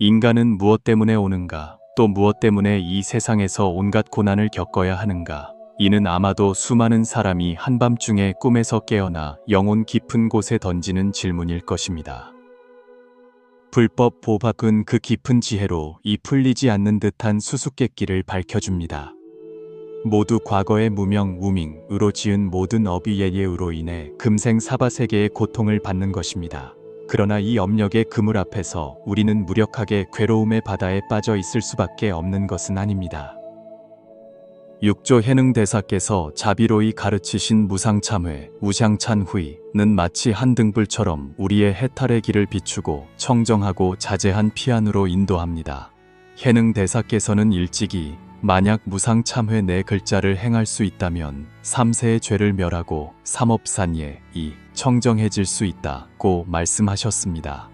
인간은 무엇 때문에 오는가? 또 무엇 때문에 이 세상에서 온갖 고난을 겪어야 하는가? 이는 아마도 수많은 사람이 한밤중에 꿈에서 깨어나 영혼 깊은 곳에 던지는 질문일 것입니다. 불법 보박은 그 깊은 지혜로 이 풀리지 않는 듯한 수수께끼를 밝혀줍니다. 모두 과거의 무명 우밍으로 지은 모든 업이 예예으로 인해 금생 사바세계의 고통을 받는 것입니다. 그러나 이 업력의 그물 앞에서 우리는 무력하게 괴로움의 바다에 빠져 있을 수밖에 없는 것은 아닙니다. 육조 해능 대사께서 자비로이 가르치신 무상참회, 우샹찬후이는 마치 한 등불처럼 우리의 해탈의 길을 비추고 청정하고 자제한 피안으로 인도합니다. 해능 대사께서는 일찍이 만약 무상참회 네 글자를 행할 수 있다면 삼세의 죄를 멸하고 삼업산예 이 청정해질 수 있다고 말씀하셨습니다.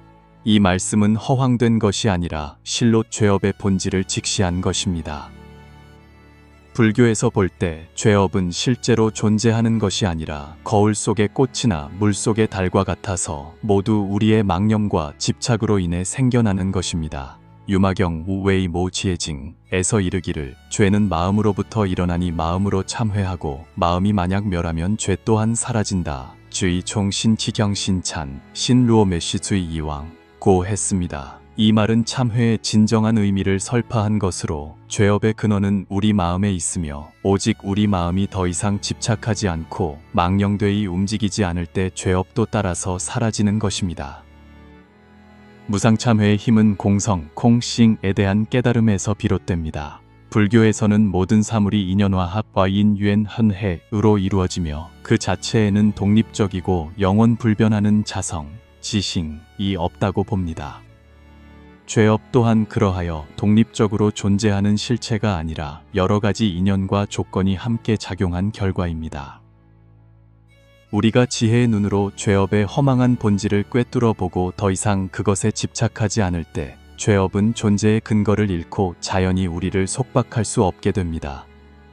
이 말씀은 허황된 것이 아니라 실로 죄업의 본질을 직시한 것입니다. 불교에서 볼 때 죄업은 실제로 존재하는 것이 아니라 거울 속의 꽃이나 물 속의 달과 같아서 모두 우리의 망념과 집착으로 인해 생겨나는 것입니다. 유마경 우웨이 모지에징에서 이르기를 죄는 마음으로부터 일어나니 마음으로 참회하고 마음이 만약 멸하면 죄 또한 사라진다. 주의 총신치경 신찬 신루오 메시주의 이왕 고 했습니다. 이 말은 참회의 진정한 의미를 설파한 것으로 죄업의 근원은 우리 마음에 있으며 오직 우리 마음이 더 이상 집착하지 않고 망령되이 움직이지 않을 때 죄업도 따라서 사라지는 것입니다. 무상참회의 힘은 공성, 콩싱에 대한 깨달음에서 비롯됩니다. 불교에서는 모든 사물이 인연화합과 인유엔 헌해으로 이루어지며 그 자체에는 독립적이고 영원 불변하는 자성, 지싱이 없다고 봅니다. 죄업 또한 그러하여 독립적으로 존재하는 실체가 아니라 여러 가지 인연과 조건이 함께 작용한 결과입니다. 우리가 지혜의 눈으로 죄업의 허망한 본질을 꿰뚫어 보고 더 이상 그것에 집착하지 않을 때 죄업은 존재의 근거를 잃고 자연히 우리를 속박할 수 없게 됩니다.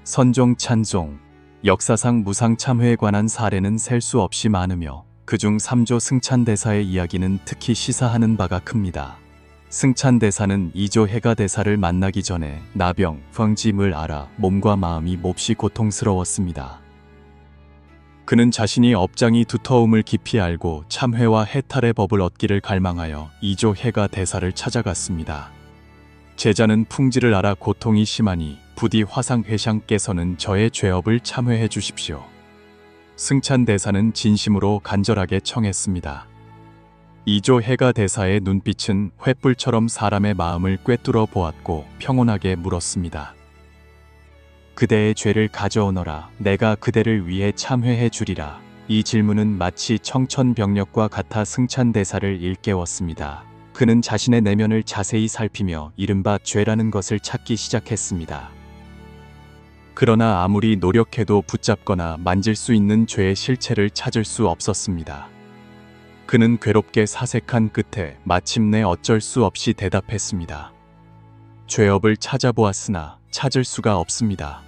선종 찬종 역사상 무상 참회에 관한 사례는 셀 수 없이 많으며 그중 3조 승찬대사의 이야기는 특히 시사하는 바가 큽니다. 승찬대사는 2조 해가 대사를 만나기 전에 나병, 펑짐을 알아 몸과 마음이 몹시 고통스러웠습니다. 그는 자신이 업장이 두터움을 깊이 알고 참회와 해탈의 법을 얻기를 갈망하여 2조 해가 대사를 찾아갔습니다. 제자는 풍지를 알아 고통이 심하니 부디 화상회상께서는 저의 죄업을 참회해 주십시오. 승찬 대사는 진심으로 간절하게 청했습니다. 이조 해가 대사의 눈빛은 횃불처럼 사람의 마음을 꿰뚫어 보았고 평온하게 물었습니다. 그대의 죄를 가져오너라. 내가 그대를 위해 참회해 주리라. 이 질문은 마치 청천벽력과 같아 승찬 대사를 일깨웠습니다. 그는 자신의 내면을 자세히 살피며 이른바 죄라는 것을 찾기 시작했습니다. 그러나 아무리 노력해도 붙잡거나 만질 수 있는 죄의 실체를 찾을 수 없었습니다. 그는 괴롭게 사색한 끝에 마침내 어쩔 수 없이 대답했습니다. 죄업을 찾아보았으나 찾을 수가 없습니다.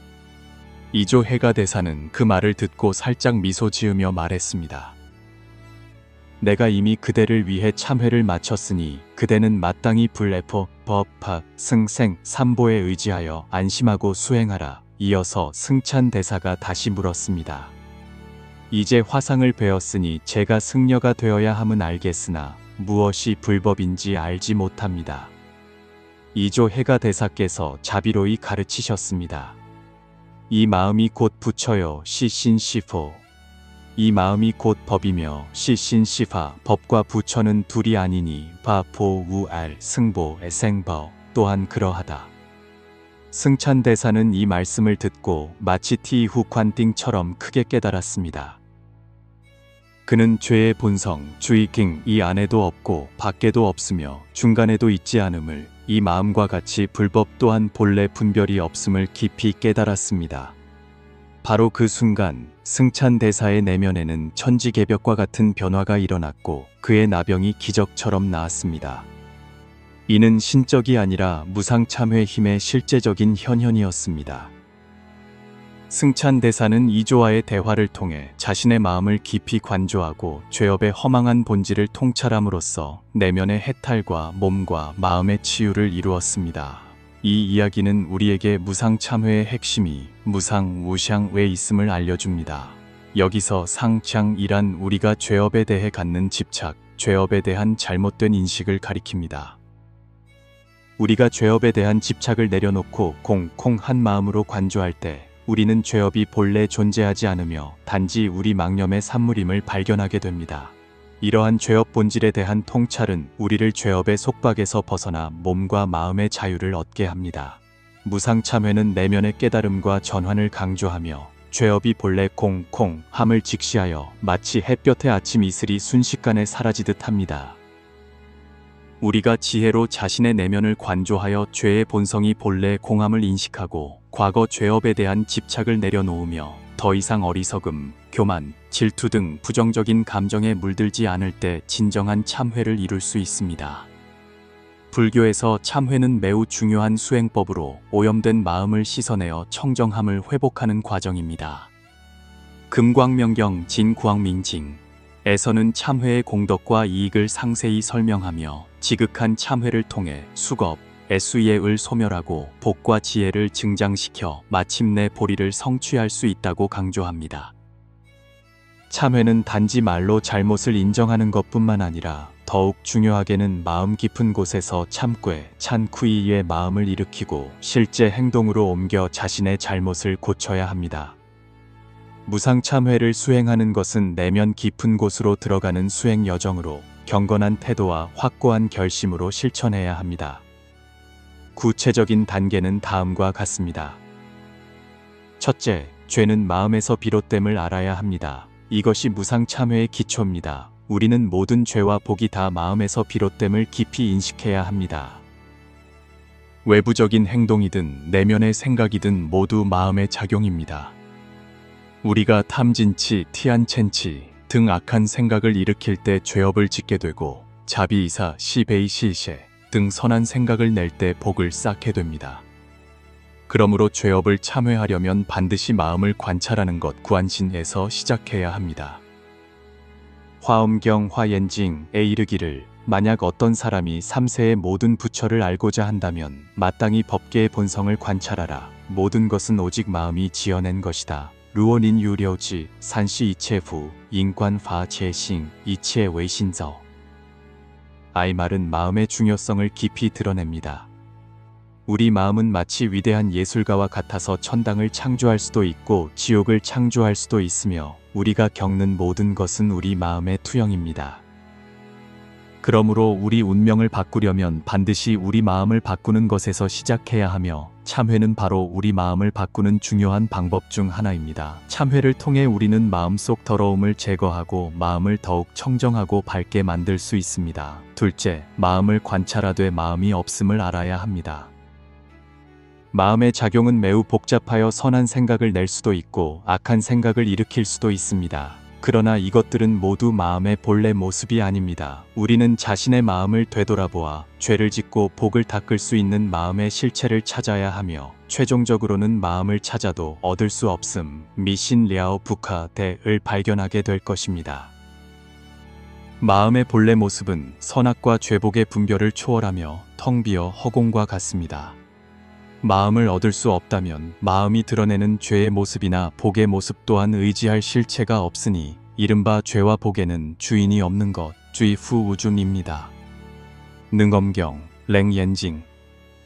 이조 해가 대사는 그 말을 듣고 살짝 미소 지으며 말했습니다. 내가 이미 그대를 위해 참회를 마쳤으니 그대는 마땅히 불레포, 법 파, 승생, 삼보에 의지하여 안심하고 수행하라. 이어서 승찬 대사가 다시 물었습니다. 이제 화상을 베었으니 제가 승려가 되어야 함은 알겠으나 무엇이 불법인지 알지 못합니다. 이조 해가 대사께서 자비로이 가르치셨습니다. 이 마음이 곧 부처요 시신시포 이 마음이 곧 법이며 시신시파 법과 부처는 둘이 아니니 바포 우알 승보 에생버 또한 그러하다. 승찬 대사는 이 말씀을 듣고 마치 티후 관띵처럼 크게 깨달았습니다. 그는 죄의 본성, 주의킹 이 안에도 없고 밖에도 없으며 중간에도 있지 않음을 이 마음과 같이 불법 또한 본래 분별이 없음을 깊이 깨달았습니다. 바로 그 순간 승찬 대사의 내면에는 천지개벽과 같은 변화가 일어났고 그의 나병이 기적처럼 나았습니다. 이는 신적이 아니라 무상참회 힘의 실제적인 현현이었습니다. 승찬 대사는 이조와의 대화를 통해 자신의 마음을 깊이 관조하고 죄업의 허망한 본질을 통찰함으로써 내면의 해탈과 몸과 마음의 치유를 이루었습니다. 이 이야기는 우리에게 무상 참회의 핵심이 무상 무샹 외 있음을 알려줍니다. 여기서 상창이란 우리가 죄업에 대해 갖는 집착, 죄업에 대한 잘못된 인식을 가리킵니다. 우리가 죄업에 대한 집착을 내려놓고 공콩 한 마음으로 관조할 때 우리는 죄업이 본래 존재하지 않으며 단지 우리 망념의 산물임을 발견하게 됩니다. 이러한 죄업 본질에 대한 통찰은 우리를 죄업의 속박에서 벗어나 몸과 마음의 자유를 얻게 합니다. 무상참회는 내면의 깨달음과 전환을 강조하며 죄업이 본래 공콩 함을 직시하여 마치 햇볕의 아침 이슬이 순식간에 사라지듯 합니다. 우리가 지혜로 자신의 내면을 관조하여 죄의 본성이 본래 공함을 인식하고 과거 죄업에 대한 집착을 내려놓으며 더 이상 어리석음, 교만, 질투 등 부정적인 감정에 물들지 않을 때 진정한 참회를 이룰 수 있습니다. 불교에서 참회는 매우 중요한 수행법으로 오염된 마음을 씻어내어 청정함을 회복하는 과정입니다. 금광명경 진구왕민징 에서는 참회의 공덕과 이익을 상세히 설명하며 지극한 참회를 통해 수겁, 애수의 을 소멸하고 복과 지혜를 증장시켜 마침내 보리를 성취할 수 있다고 강조합니다. 참회는 단지 말로 잘못을 인정하는 것뿐만 아니라 더욱 중요하게는 마음 깊은 곳에서 참괴, 찬쿠이의 마음을 일으키고 실제 행동으로 옮겨 자신의 잘못을 고쳐야 합니다. 무상참회를 수행하는 것은 내면 깊은 곳으로 들어가는 수행 여정으로 경건한 태도와 확고한 결심으로 실천해야 합니다. 구체적인 단계는 다음과 같습니다. 첫째, 죄는 마음에서 비롯됨을 알아야 합니다. 이것이 무상참회의 기초입니다. 우리는 모든 죄와 복이 다 마음에서 비롯됨을 깊이 인식해야 합니다. 외부적인 행동이든 내면의 생각이든 모두 마음의 작용입니다. 우리가 탐진치, 티안첸치 등 악한 생각을 일으킬 때 죄업을 짓게 되고 자비이사, 시베이 시셰 등 선한 생각을 낼 때 복을 쌓게 됩니다. 그러므로 죄업을 참회하려면 반드시 마음을 관찰하는 것 구안신에서 시작해야 합니다. 화엄경 화옌징에 이르기를 만약 어떤 사람이 3세의 모든 부처를 알고자 한다면 마땅히 법계의 본성을 관찰하라. 모든 것은 오직 마음이 지어낸 것이다. 루원인 유려지 산시 이체후 인관 파체싱 이체 외신저 아이 말은 마음의 중요성을 깊이 드러냅니다. 우리 마음은 마치 위대한 예술가와 같아서 천당을 창조할 수도 있고 지옥을 창조할 수도 있으며 우리가 겪는 모든 것은 우리 마음의 투영입니다. 그러므로 우리 운명을 바꾸려면 반드시 우리 마음을 바꾸는 것에서 시작해야 하며 참회는 바로 우리 마음을 바꾸는 중요한 방법 중 하나입니다. 참회를 통해 우리는 마음속 더러움을 제거하고 마음을 더욱 청정하고 밝게 만들 수 있습니다. 둘째, 마음을 관찰하되 마음이 없음을 알아야 합니다. 마음의 작용은 매우 복잡하여 선한 생각을 낼 수도 있고 악한 생각을 일으킬 수도 있습니다. 그러나 이것들은 모두 마음의 본래 모습이 아닙니다. 우리는 자신의 마음을 되돌아보아 죄를 짓고 복을 닦을 수 있는 마음의 실체를 찾아야 하며 최종적으로는 마음을 찾아도 얻을 수 없음 미신 랴오 부카 대을 발견하게 될 것입니다. 마음의 본래 모습은 선악과 죄복의 분별을 초월하며 텅 비어 허공과 같습니다. 마음을 얻을 수 없다면 마음이 드러내는 죄의 모습이나 복의 모습 또한 의지할 실체가 없으니 이른바 죄와 복에는 주인이 없는 것, 주의 후 우준입니다. 능엄경, 랭옌징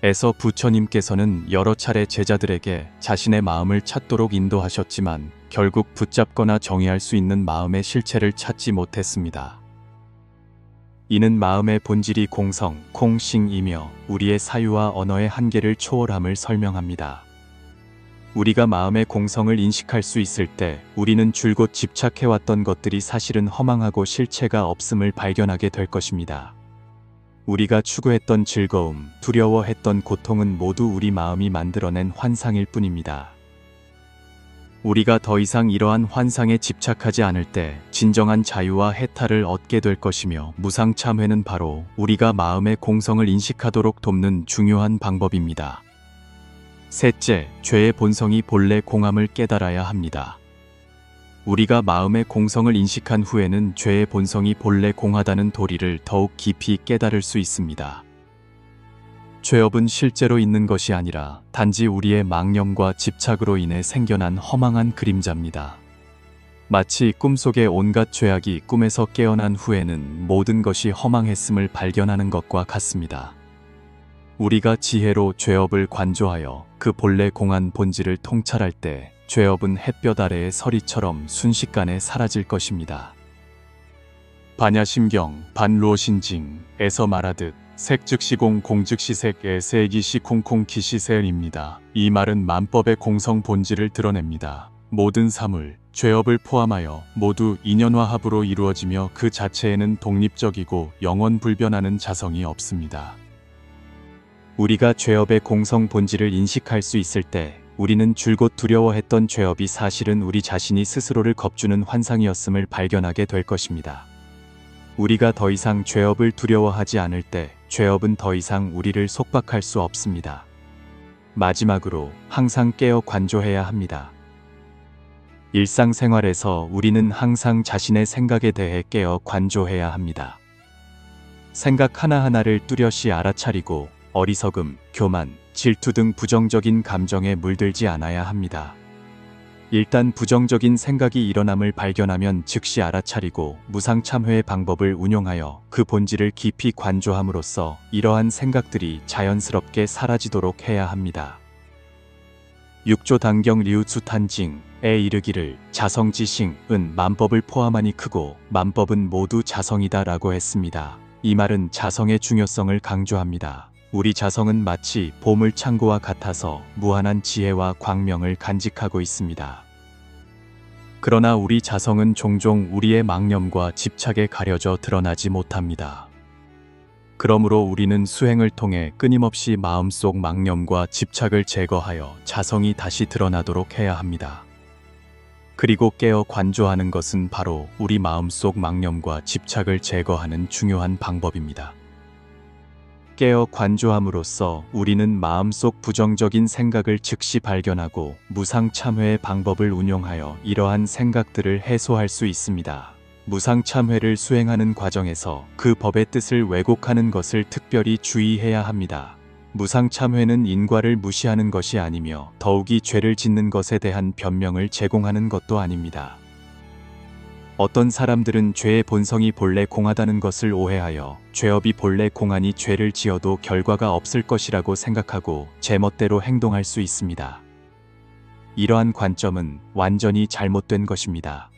에서 부처님께서는 여러 차례 제자들에게 자신의 마음을 찾도록 인도하셨지만 결국 붙잡거나 정의할 수 있는 마음의 실체를 찾지 못했습니다. 이는 마음의 본질이 공성, 콩싱이며 우리의 사유와 언어의 한계를 초월함을 설명합니다. 우리가 마음의 공성을 인식할 수 있을 때 우리는 줄곧 집착해왔던 것들이 사실은 허망하고 실체가 없음을 발견하게 될 것입니다. 우리가 추구했던 즐거움, 두려워했던 고통은 모두 우리 마음이 만들어낸 환상일 뿐입니다. 우리가 더 이상 이러한 환상에 집착하지 않을 때 진정한 자유와 해탈을 얻게 될 것이며 무상 참회는 바로 우리가 마음의 공성을 인식하도록 돕는 중요한 방법입니다. 셋째, 죄의 본성이 본래 공함을 깨달아야 합니다. 우리가 마음의 공성을 인식한 후에는 죄의 본성이 본래 공하다는 도리를 더욱 깊이 깨달을 수 있습니다. 죄업은 실제로 있는 것이 아니라 단지 우리의 망념과 집착으로 인해 생겨난 허망한 그림자입니다. 마치 꿈속의 온갖 죄악이 꿈에서 깨어난 후에는 모든 것이 허망했음을 발견하는 것과 같습니다. 우리가 지혜로 죄업을 관조하여 그 본래 공한 본질을 통찰할 때 죄업은 햇볕 아래의 서리처럼 순식간에 사라질 것입니다. 반야심경 반로신징에서 말하듯 색즉시공 공즉시색의 세기시 콩콩기시세입니다. 이 말은 만법의 공성 본질을 드러냅니다. 모든 사물, 죄업을 포함하여 모두 인연화합으로 이루어지며 그 자체에는 독립적이고 영원 불변하는 자성이 없습니다. 우리가 죄업의 공성 본질을 인식할 수 있을 때 우리는 줄곧 두려워했던 죄업이 사실은 우리 자신이 스스로를 겁주는 환상이었음을 발견하게 될 것입니다. 우리가 더 이상 죄업을 두려워하지 않을 때 죄업은 더 이상 우리를 속박할 수 없습니다. 마지막으로 항상 깨어 관조해야 합니다. 일상생활에서 우리는 항상 자신의 생각에 대해 깨어 관조해야 합니다. 생각 하나하나를 뚜렷이 알아차리고 어리석음, 교만, 질투 등 부정적인 감정에 물들지 않아야 합니다. 일단 부정적인 생각이 일어남을 발견하면 즉시 알아차리고 무상참회의 방법을 운용하여 그 본질을 깊이 관조함으로써 이러한 생각들이 자연스럽게 사라지도록 해야 합니다. 육조 단경 리우수 탄징에 이르기를 자성지싱은 만법을 포함하니 크고 만법은 모두 자성이다 라고 했습니다. 이 말은 자성의 중요성을 강조합니다. 우리 자성은 마치 보물 창고와 같아서 무한한 지혜와 광명을 간직하고 있습니다. 그러나 우리 자성은 종종 우리의 망념과 집착에 가려져 드러나지 못합니다. 그러므로 우리는 수행을 통해 끊임없이 마음속 망념과 집착을 제거하여 자성이 다시 드러나도록 해야 합니다. 그리고 깨어 관조하는 것은 바로 우리 마음속 망념과 집착을 제거하는 중요한 방법입니다. 깨어 관조함으로써 우리는 마음속 부정적인 생각을 즉시 발견하고 무상 참회의 방법을 운용하여 이러한 생각들을 해소할 수 있습니다. 무상 참회를 수행하는 과정에서 그 법의 뜻을 왜곡하는 것을 특별히 주의해야 합니다. 무상 참회는 인과를 무시하는 것이 아니며 더욱이 죄를 짓는 것에 대한 변명을 제공하는 것도 아닙니다. 어떤 사람들은 죄의 본성이 본래 공하다는 것을 오해하여 죄업이 본래 공하니 죄를 지어도 결과가 없을 것이라고 생각하고 제멋대로 행동할 수 있습니다. 이러한 관점은 완전히 잘못된 것입니다.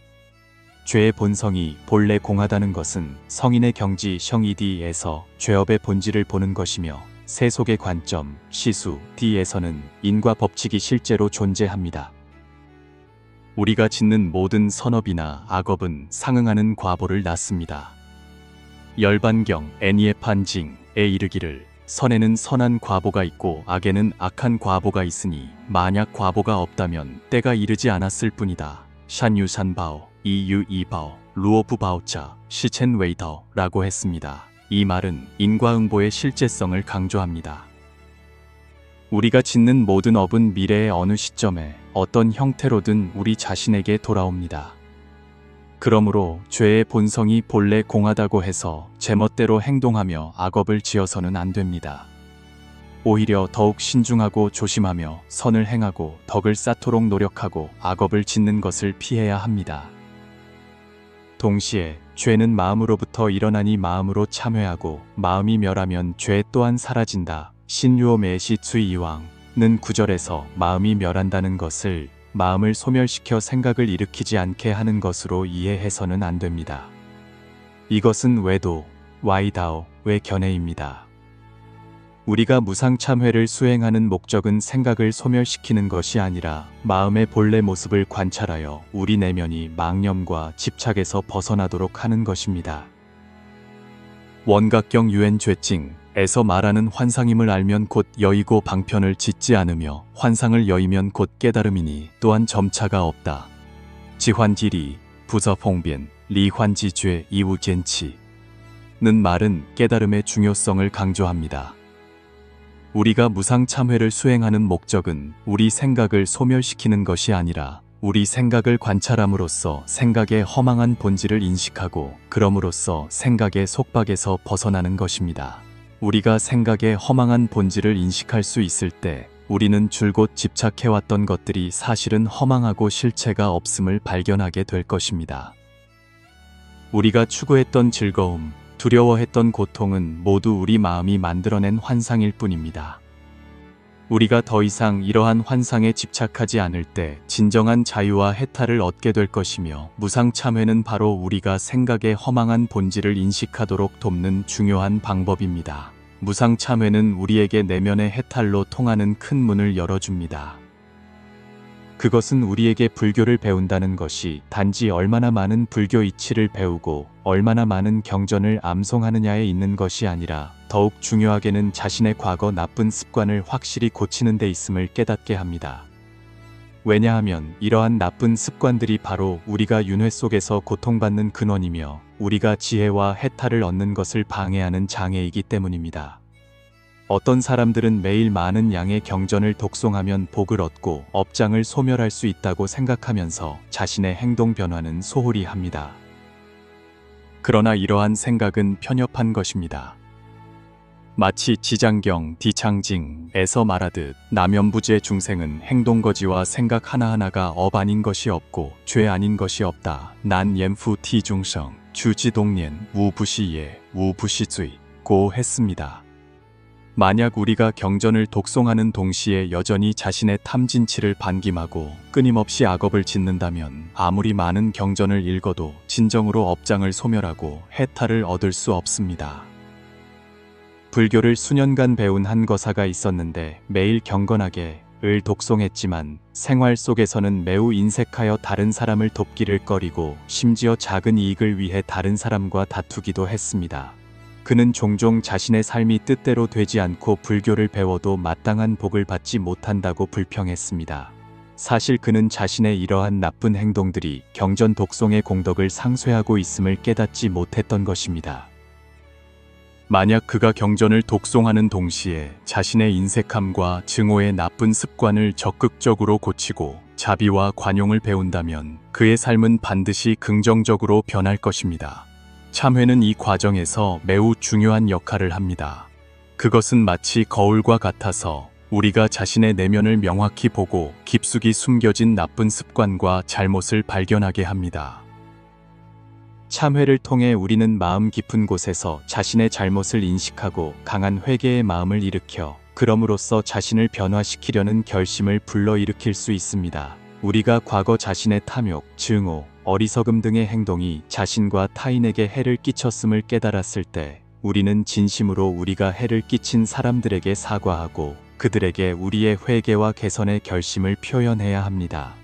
죄의 본성이 본래 공하다는 것은 성인의 경지 성이디에서 죄업의 본질을 보는 것이며 세속의 관점 시수 D에서는 인과 법칙이 실제로 존재합니다. 우리가 짓는 모든 선업이나 악업은 상응하는 과보를 낳습니다. 열반경 애니에 판징에 이르기를 선에는 선한 과보가 있고 악에는 악한 과보가 있으니 만약 과보가 없다면 때가 이르지 않았을 뿐이다. 샨유산바오 이유이바오 루오부바오자 시첸웨이더라고 했습니다. 이 말은 인과응보의 실제성을 강조합니다. 우리가 짓는 모든 업은 미래의 어느 시점에 어떤 형태로든 우리 자신에게 돌아옵니다. 그러므로 죄의 본성이 본래 공하다고 해서 제멋대로 행동하며 악업을 지어서는 안 됩니다. 오히려 더욱 신중하고 조심하며 선을 행하고 덕을 쌓도록 노력하고 악업을 짓는 것을 피해야 합니다. 동시에 죄는 마음으로부터 일어나니 마음으로 참회하고 마음이 멸하면 죄 또한 사라진다. 신유오 메시 츠 이왕은 구절에서 마음이 멸한다는 것을 마음을 소멸시켜 생각을 일으키지 않게 하는 것으로 이해해서는 안 됩니다. 이것은 외도, 와이다오의 견해입니다. 우리가 무상참회를 수행하는 목적은 생각을 소멸시키는 것이 아니라 마음의 본래 모습을 관찰하여 우리 내면이 망념과 집착에서 벗어나도록 하는 것입니다. 원각경 유엔 죄증 에서 말하는 환상임을 알면 곧 여의고 방편을 짓지 않으며 환상을 여의면 곧 깨달음이니 또한 점차가 없다. 지환지리 부서퐁변 리환지죄 이우젠치 는 말은 깨달음의 중요성을 강조합니다. 우리가 무상참회를 수행하는 목적은 우리 생각을 소멸시키는 것이 아니라 우리 생각을 관찰함으로써 생각의 허망한 본질을 인식하고 그럼으로써 생각의 속박에서 벗어나는 것입니다. 우리가 생각의 허망한 본질을 인식할 수 있을 때 우리는 줄곧 집착해왔던 것들이 사실은 허망하고 실체가 없음을 발견하게 될 것입니다. 우리가 추구했던 즐거움, 두려워했던 고통은 모두 우리 마음이 만들어낸 환상일 뿐입니다. 우리가 더 이상 이러한 환상에 집착하지 않을 때 진정한 자유와 해탈을 얻게 될 것이며 무상 참회는 바로 우리가 생각의 허망한 본질을 인식하도록 돕는 중요한 방법입니다. 무상 참회는 우리에게 내면의 해탈로 통하는 큰 문을 열어줍니다. 그것은 우리에게 불교를 배운다는 것이 단지 얼마나 많은 불교 이치를 배우고 얼마나 많은 경전을 암송하느냐에 있는 것이 아니라 더욱 중요하게는 자신의 과거 나쁜 습관을 확실히 고치는 데 있음을 깨닫게 합니다. 왜냐하면 이러한 나쁜 습관들이 바로 우리가 윤회 속에서 고통받는 근원이며 우리가 지혜와 해탈을 얻는 것을 방해하는 장애이기 때문입니다. 어떤 사람들은 매일 많은 양의 경전을 독송하면 복을 얻고 업장을 소멸할 수 있다고 생각하면서 자신의 행동 변화는 소홀히 합니다. 그러나 이러한 생각은 편협한 것입니다. 마치 지장경 디창징에서 말하듯 남연부지의 중생은 행동거지와 생각 하나하나가 업 아닌 것이 없고 죄 아닌 것이 없다. 난 옌후 티중성 주지동년 우부시예 우부시주의 고 했습니다. 만약 우리가 경전을 독송하는 동시에 여전히 자신의 탐진치를 반김하고 끊임없이 악업을 짓는다면 아무리 많은 경전을 읽어도 진정으로 업장을 소멸하고 해탈을 얻을 수 없습니다. 불교를 수년간 배운 한 거사가 있었는데 매일 경건하게 을 독송했지만 생활 속에서는 매우 인색하여 다른 사람을 돕기를 꺼리고 심지어 작은 이익을 위해 다른 사람과 다투기도 했습니다. 그는 종종 자신의 삶이 뜻대로 되지 않고 불교를 배워도 마땅한 복을 받지 못한다고 불평했습니다. 사실 그는 자신의 이러한 나쁜 행동들이 경전 독송의 공덕을 상쇄하고 있음을 깨닫지 못했던 것입니다. 만약 그가 경전을 독송하는 동시에 자신의 인색함과 증오의 나쁜 습관을 적극적으로 고치고 자비와 관용을 배운다면 그의 삶은 반드시 긍정적으로 변할 것입니다. 참회는 이 과정에서 매우 중요한 역할을 합니다. 그것은 마치 거울과 같아서 우리가 자신의 내면을 명확히 보고 깊숙이 숨겨진 나쁜 습관과 잘못을 발견하게 합니다. 참회를 통해 우리는 마음 깊은 곳에서 자신의 잘못을 인식하고 강한 회개의 마음을 일으켜 그럼으로써 자신을 변화시키려는 결심을 불러일으킬 수 있습니다. 우리가 과거 자신의 탐욕, 증오, 어리석음 등의 행동이 자신과 타인에게 해를 끼쳤음을 깨달았을 때 우리는 진심으로 우리가 해를 끼친 사람들에게 사과하고 그들에게 우리의 회개와 개선의 결심을 표현해야 합니다.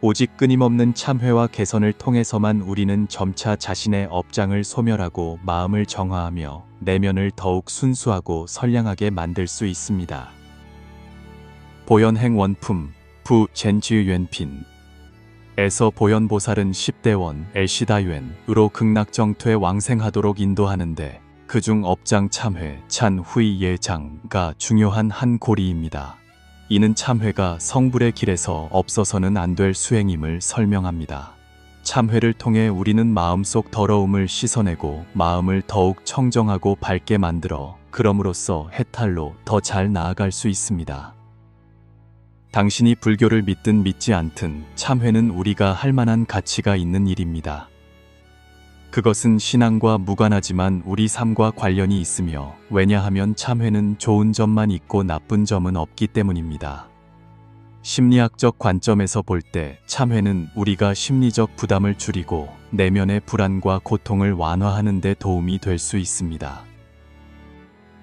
오직 끊임없는 참회와 개선을 통해서만 우리는 점차 자신의 업장을 소멸하고 마음을 정화하며 내면을 더욱 순수하고 선량하게 만들 수 있습니다. 보현행 원품 부 젠지유엔핀 에서 보현보살은 10대원 엘시다유엔으로 극락정토에 왕생하도록 인도하는데 그중 업장 참회 찬 후이 예장가 중요한 한 고리입니다. 이는 참회가 성불의 길에서 없어서는 안 될 수행임을 설명합니다. 참회를 통해 우리는 마음속 더러움을 씻어내고 마음을 더욱 청정하고 밝게 만들어 그럼으로써 해탈로 더 잘 나아갈 수 있습니다. 당신이 불교를 믿든 믿지 않든 참회는 우리가 할 만한 가치가 있는 일입니다. 그것은 신앙과 무관하지만 우리 삶과 관련이 있으며 왜냐하면 참회는 좋은 점만 있고 나쁜 점은 없기 때문입니다. 심리학적 관점에서 볼 때 참회는 우리가 심리적 부담을 줄이고 내면의 불안과 고통을 완화하는 데 도움이 될 수 있습니다.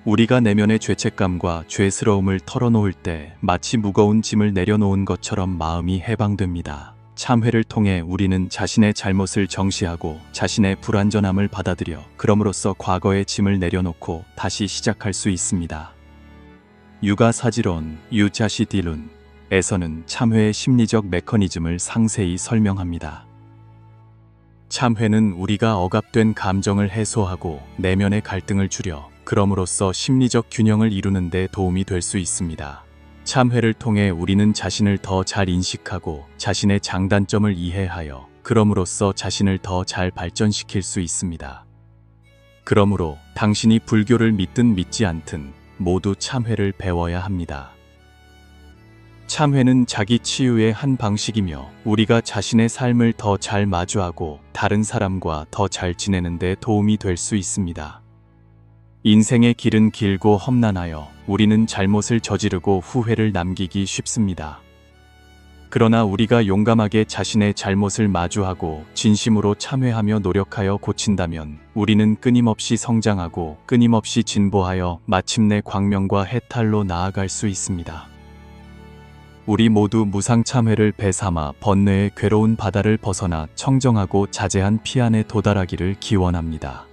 우리가 내면의 죄책감과 죄스러움을 털어놓을 때 마치 무거운 짐을 내려놓은 것처럼 마음이 해방됩니다. 참회를 통해 우리는 자신의 잘못을 정시하고 자신의 불완전함을 받아들여 그럼으로써 과거의 짐을 내려놓고 다시 시작할 수 있습니다. 육아사지론 유자시딜룬 에서는 참회의 심리적 메커니즘을 상세히 설명합니다. 참회는 우리가 억압된 감정을 해소하고 내면의 갈등을 줄여 그럼으로써 심리적 균형을 이루는 데 도움이 될 수 있습니다. 참회를 통해 우리는 자신을 더 잘 인식하고 자신의 장단점을 이해하여 그럼으로써 자신을 더 잘 발전시킬 수 있습니다. 그러므로 당신이 불교를 믿든 믿지 않든 모두 참회를 배워야 합니다. 참회는 자기 치유의 한 방식이며 우리가 자신의 삶을 더 잘 마주하고 다른 사람과 더 잘 지내는 데 도움이 될 수 있습니다. 인생의 길은 길고 험난하여 우리는 잘못을 저지르고 후회를 남기기 쉽습니다. 그러나 우리가 용감하게 자신의 잘못을 마주하고 진심으로 참회하며 노력하여 고친다면 우리는 끊임없이 성장하고 끊임없이 진보하여 마침내 광명과 해탈로 나아갈 수 있습니다. 우리 모두 무상참회를 배삼아 번뇌의 괴로운 바다를 벗어나 청정하고 자제한 피안에 도달하기를 기원합니다.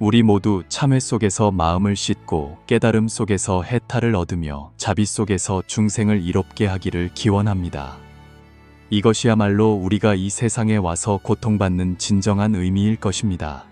우리 모두 참회 속에서 마음을 씻고 깨달음 속에서 해탈을 얻으며 자비 속에서 중생을 이롭게 하기를 기원합니다. 이것이야말로 우리가 이 세상에 와서 고통받는 진정한 의미일 것입니다.